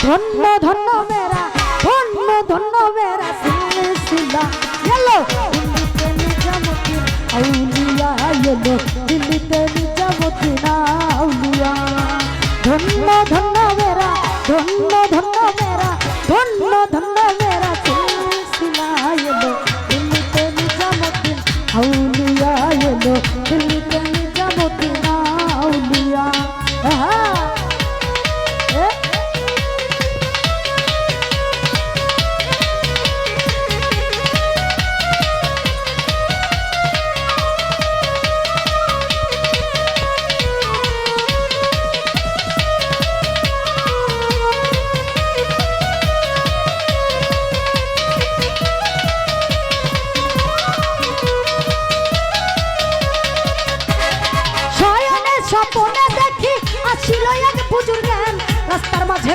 ধন্য ধন্য মেরা ধন্য ধন্য মেরা সিলসিলা এলো আউলিয়া এলো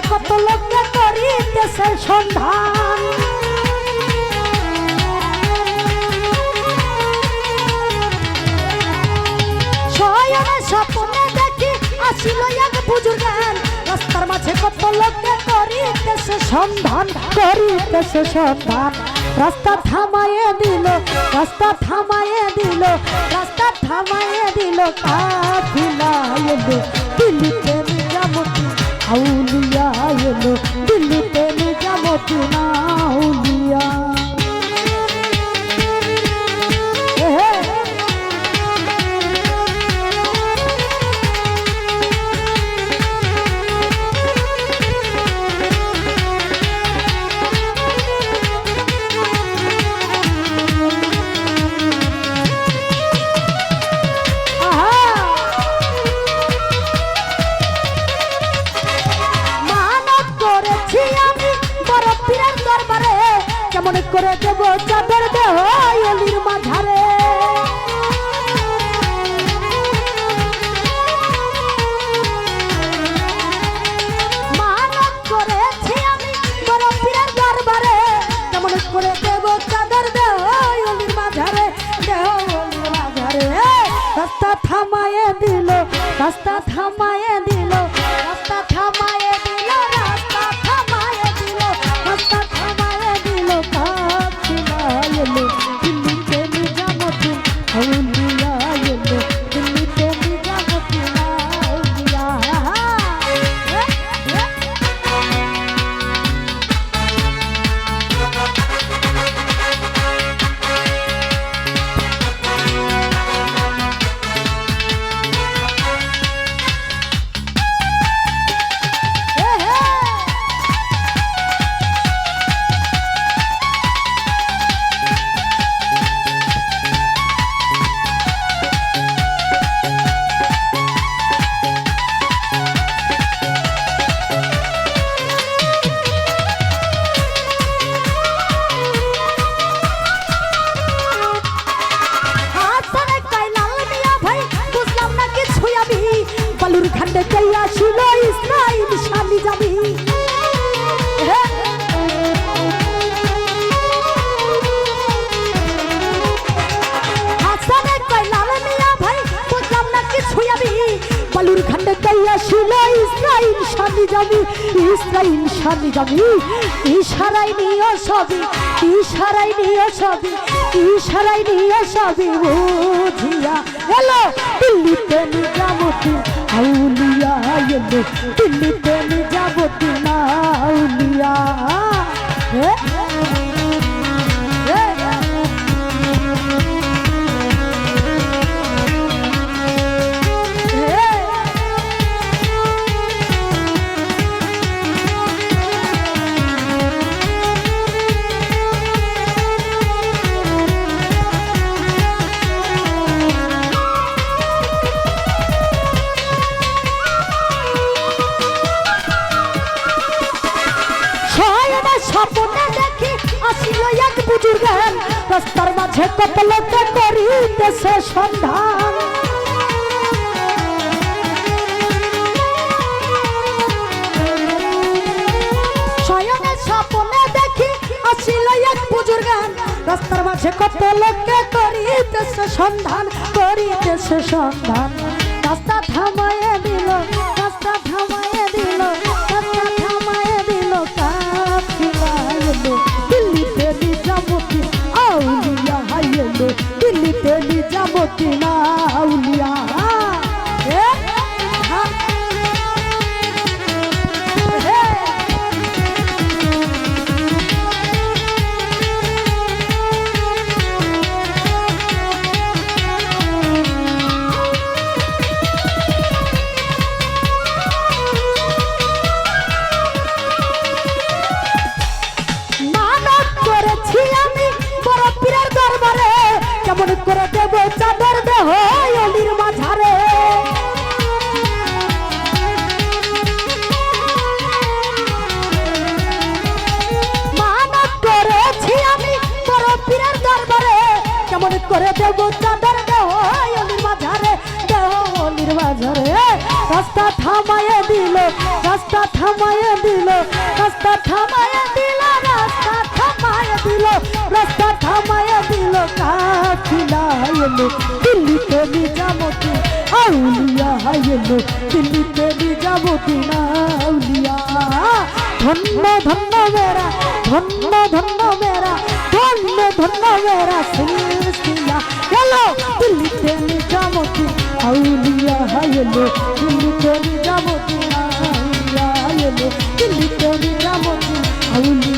কত লোককে করিতেছে সন্ধান। স্বপনে দেখি আসিল এক বুজুর জ্ঞান রাস্তার মাঝে কত লোককে করিতেছে সন্ধান করিতেছে সন্ধান। রাস্তা থামাইয়ে দিল, রাস্তা থামাইয়ে দিল, রাস্তা থামাইয়ে দিল কাফিলা এলো নিজামতি আউলিয়া এলো দিল্লিতে নিজামতি আউলিয়া রাস্তা থামায়ে বালুর খান্ডে যাইয়া ছিল ইসরাইল শালি যাবি ইসরাইল শালি যাবি ইশারাই নিয়ে সবই ইশারাই নিয়ে সবই ইশারাই নিয়ে সবই। বুঝিয়া এলো দিল্লিতে নিজামতি আউলিয়া এলো দিল্লিতে নিজামতি আউলিয়া এ, জ্ঞান রাস্তার মাঝে কত লোকে করিতেছে সন্ধান। জ্ঞান রাস্তার মাঝে কত লোকে করিতেছে সন্ধান করিতেছে সন্ধান। রাস্তা থামায়ে করে দেব চাঁদের দেহ, অলির মাঝারে দেহ, অলির মাঝারে। রাস্তা থামায়ে দিল, রাস্তা থামায়ে দিল, রাস্তা থামায়ে দিল, রাস্তা থামায়ে দিল, রাস্তা থামায়ে দিল। কাফিলা এলো দিল্লিতে নিজামতি আউলিয়া এলো দিল্লিতে নিজামতি না আউলিয়া। ধন্য ধন্য মেরা ধন্য ধন্য মেরা ধন্য ধন্য মেরা সিলসিলা। এলো দিল্লিতে নিজামতি, আউলিয়া হাইলো, দিল্লিতে নিজামতি, আউলিয়া এলো দিল্লিতে নিজামতি, আউলিয়া